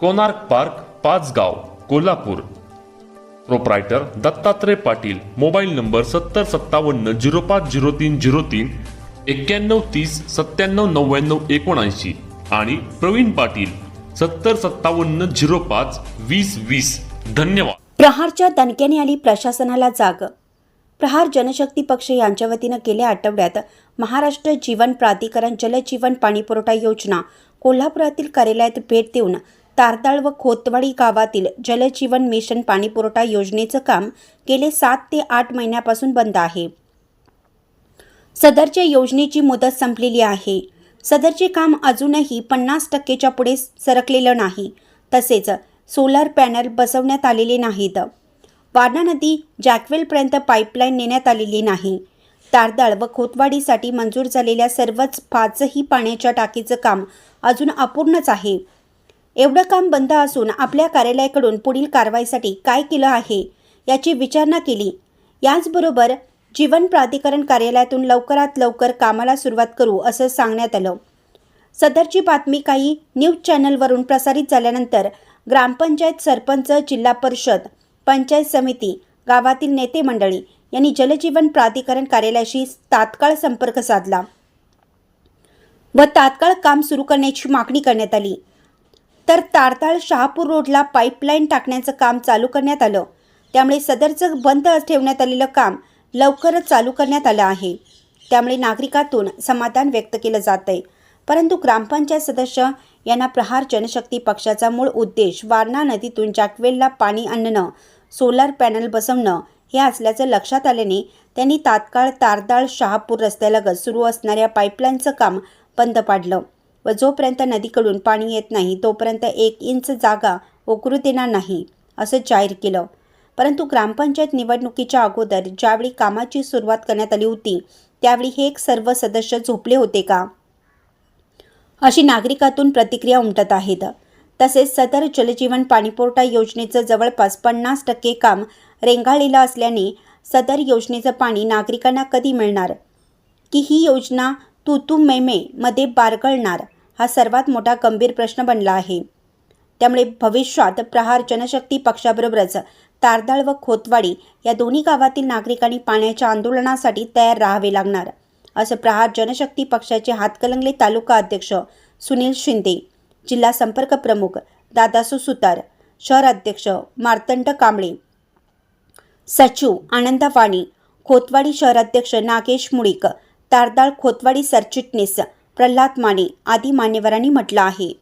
Konark park Pachgaon Kolhapur. Proprietor Dattatray Patil mobile number सत्तर सत्तावन्न zero पाच zero तीन झिरो तीन एक्क्याण्णव तीस सत्त्याण्णव नव्याण्णव एकोणऐंशी आणि प्रवीण पाटील सत्तर सत्तावन्न झिरो पाच वीस वीस. धन्यवाद. प्रहारच्या दणक्याने आली प्रशासनाला जाग. प्रहार जनशक्ती पक्ष यांच्या वतीनं गेल्या आठवड्यात महाराष्ट्र जीवन प्राधिकरण जलजीवन पाणीपुरवठा योजना कोल्हापुरातील कार्यालयात भेट देऊन तारदाळ व खोतवाडी गावातील जलजीवन मिशन पाणीपुरवठा योजनेचं काम गेले सात ते आठ महिन्यापासून बंद आहे. सदरच्या योजनेची मुदत संपलेली आहे. सदरचे काम अजूनही पन्नास टक्केच्या पुढे सरकलेलं नाही. तसेच सोलार पॅनल बसवण्यात आलेले नाहीत. वारणा नदी जॅकवेलपर्यंत पाईपलाईन नेण्यात आलेली नाही. तारदाळ व खोतवाडीसाठी मंजूर झालेल्या सर्वच पाचही पाण्याच्या टाकीचं काम अजून अपूर्णच आहे. एवढं काम बंद असून आपल्या कार्यालयाकडून पुढील कारवाईसाठी काय केलं आहे याची विचारणा केली. याचबरोबर जीवन प्राधिकरण कार्यालयातून लवकरात लवकर कामाला सुरुवात करू असं सांगण्यात आलं. सदरची बातमी काही न्यूज चॅनलवरून प्रसारित झाल्यानंतर ग्रामपंचायत सरपंच जिल्हा परिषद पंचायत समिती गावातील नेते मंडळी यांनी जलजीवन प्राधिकरण कार्यालयाशी तात्काळ संपर्क साधला व तात्काळ काम सुरू करण्याची मागणी करण्यात आली. तर तारताळ शहापूर रोडला पाईपलाईन टाकण्याचं काम चालू करण्यात आलं. त्यामुळे सदरचं बंद ठेवण्यात आलेलं काम लवकरच चालू करण्यात आलं आहे. त्यामुळे नागरिकातून समाधान व्यक्त केलं जात आहे परंतु ग्रामपंचायत सदस्य यांना प्रहार जनशक्ती पक्षाचा मूळ उद्देश वारणा नदीतून जॅकवेलला पाणी आणणं सोलार पॅनल बसवणं हे असल्याचं लक्षात आल्याने त्यांनी तात्काळ तारदाळ शहापूर रस्त्यालगत सुरू असणाऱ्या पाईपलाईनचं काम बंद पाडलं. व जोपर्यंत नदीकडून पाणी येत नाही तोपर्यंत एक इंच जागा ओकरू देणार नाही असं जाहीर केलं. परंतु ग्रामपंचायत निवडणुकीच्या अगोदर ज्यावेळी कामाची सुरुवात करण्यात आली होती त्यावेळी हे एक सर्व सदस्य झोपले होते का? अशी नागरिकातून प्रतिक्रिया उमटत आहेत. तसेच सदर जलजीवन पाणीपुरवठा योजनेचं जवळपास पन्नास टक्के काम रेंगाळलेलं असल्याने सदर योजनेचं पाणी नागरिकांना कधी मिळणार? की ही योजना तू तू मै मध्ये बारगळणार? हा सर्वात मोठा गंभीर प्रश्न बनला आहे. त्यामुळे भविष्यात प्रहार जनशक्ती पक्षाबरोबरच तारदाळ व खोतवाडी या दोन्ही गावातील नागरिकांनी पाण्याच्या आंदोलनासाठी तयार राहावे लागणार असं प्रहार जनशक्ती पक्षाचे हातकलंगले तालुका अध्यक्ष सुनील शिंदे जिल्हा संपर्क प्रमुख दादासू सुतार शहर अध्यक्ष मार्तंड कांबळे सचिव आनंदा वाणी खोतवाडी शहराध्यक्ष नागेश मुळीक तारदाळ खोतवाडी सरचिटणीस प्रल्हाद माने आदी मान्यवरांनी म्हटलं आहे.